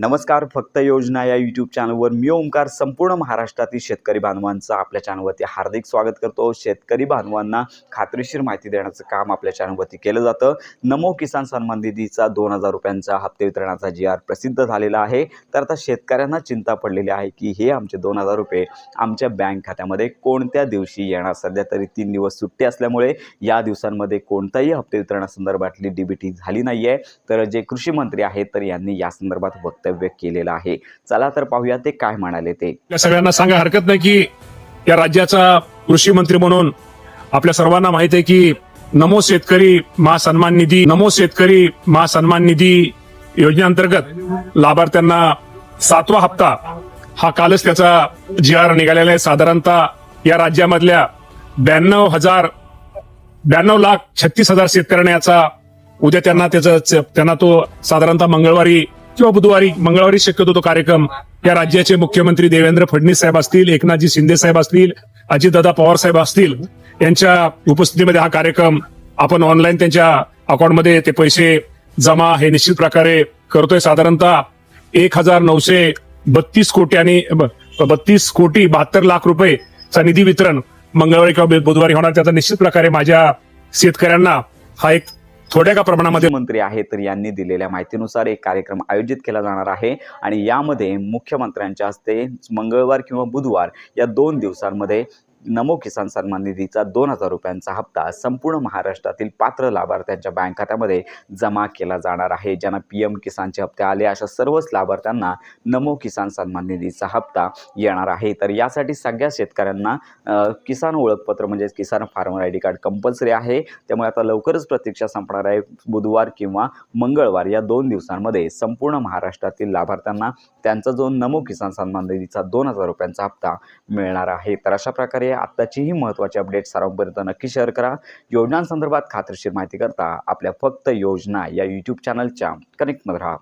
नमस्कार फक्त योजना या यूट्यूब चॅनलवर मी ओंकार संपूर्ण महाराष्ट्रातील शेतकरी बांधवांचं आपल्या चॅनलवरती हार्दिक स्वागत करतो. शेतकरी बांधवांना खात्रीशीर माहिती देण्याचं काम आपल्या चॅनलवरती केलं जातं. नमो किसान सन्मान निधीचा दोन हजार रुपयांचा हप्ते वितरणाचा जी आर प्रसिद्ध झालेला आहे. तर आता शेतकऱ्यांना चिंता पडलेली आहे की हे आमचे दोन हजार रुपये आमच्या बँक खात्यामध्ये कोणत्या दिवशी येणार? सध्या तरी तीन दिवस सुट्टी असल्यामुळे या दिवसांमध्ये कोणताही हप्ते वितरणासंदर्भातली डी बी टी झाली नाही आहे तर जे कृषी मंत्री आहेत तर यांनी या संदर्भात वक्तव्य केलेलं आहे. चला तर पाहूया ते काय म्हणाले ते. सगळ्यांना सांगा हरकत नाही की या राज्याचा कृषी मंत्री म्हणून आपल्या सर्वांना माहीत आहे की नमो शेतकरी महासन्मान निधी नमो शेतकरी महासन्मान निधी योजनेअंतर्गत लाभार्थ्यांना सातवा हप्ता हा कालच त्याचा जी आर निघालेला आहे. साधारणतः या राज्यामधल्या ब्याण्णव हजार ब्याण्णव लाख छत्तीस हजार शेतकऱ्यांना याचा उद्या त्यांना त्याचा त्यांना तो साधारणतः मंगळवारी किंवा बुधवारी मंगळवारी शक्यतो तो कार्यक्रम. या राज्याचे मुख्यमंत्री देवेंद्र फडणवीस साहेब असतील एकनाथजी शिंदे साहेब असतील अजितदादा पवार साहेब असतील यांच्या उपस्थितीमध्ये हा कार्यक्रम आपण ऑनलाईन त्यांच्या अकाउंटमध्ये ते पैसे जमा हे निश्चित प्रकारे करतोय. साधारणतः एक हजार नऊशे बत्तीस कोटी आणि बत्तीस कोटी बहात्तर लाख रुपयेचा निधी वितरण मंगळवारी किंवा बुधवारी होणार. त्याचा निश्चित प्रकारे माझ्या शेतकऱ्यांना हा एक थोड्या का प्रमाणामध्ये मंत्री आहेत तर यांनी दिलेल्या माहितीनुसार एक कार्यक्रम आयोजित केला जाणार आहे आणि यामध्ये मुख्यमंत्र्यांच्या हस्ते मंगळवार किंवा बुधवार या दोन दिवसांमध्ये नमो किसान सन्मान निधीचा दोन हजार रुपयांचा हप्ता संपूर्ण महाराष्ट्रातील पात्र लाभार्थ्यांच्या बँक खात्यामध्ये जमा केला जाणार आहे. ज्यांना पी एम किसानचे हप्ते आले अशा सर्वच लाभार्थ्यांना नमो किसान सन्मान निधीचा हप्ता येणार आहे. तर यासाठी सगळ्या शेतकऱ्यांना किसान ओळखपत्र म्हणजेच किसान farmer I D card compulsory आहे. त्यामुळे आता लवकरच प्रतीक्षा संपणार आहे. बुधवार किंवा मंगळवार या दोन दिवसांमध्ये संपूर्ण महाराष्ट्रातील लाभार्थ्यांना त्यांचा जो नमो किसान सन्मान निधीचा दोन हजार रुपयांचा हप्ता मिळणार आहे. तर अशा प्रकारे आत्ताची ही महत्त्वाची अपडेट सर्वांपर्यंत नक्की शेअर करा. योजनांसंदर्भात खात्रीशीर माहिती करता आपल्या फक्त योजना या यूट्यूब चॅनलच्या कनेक्टमध्ये राहा.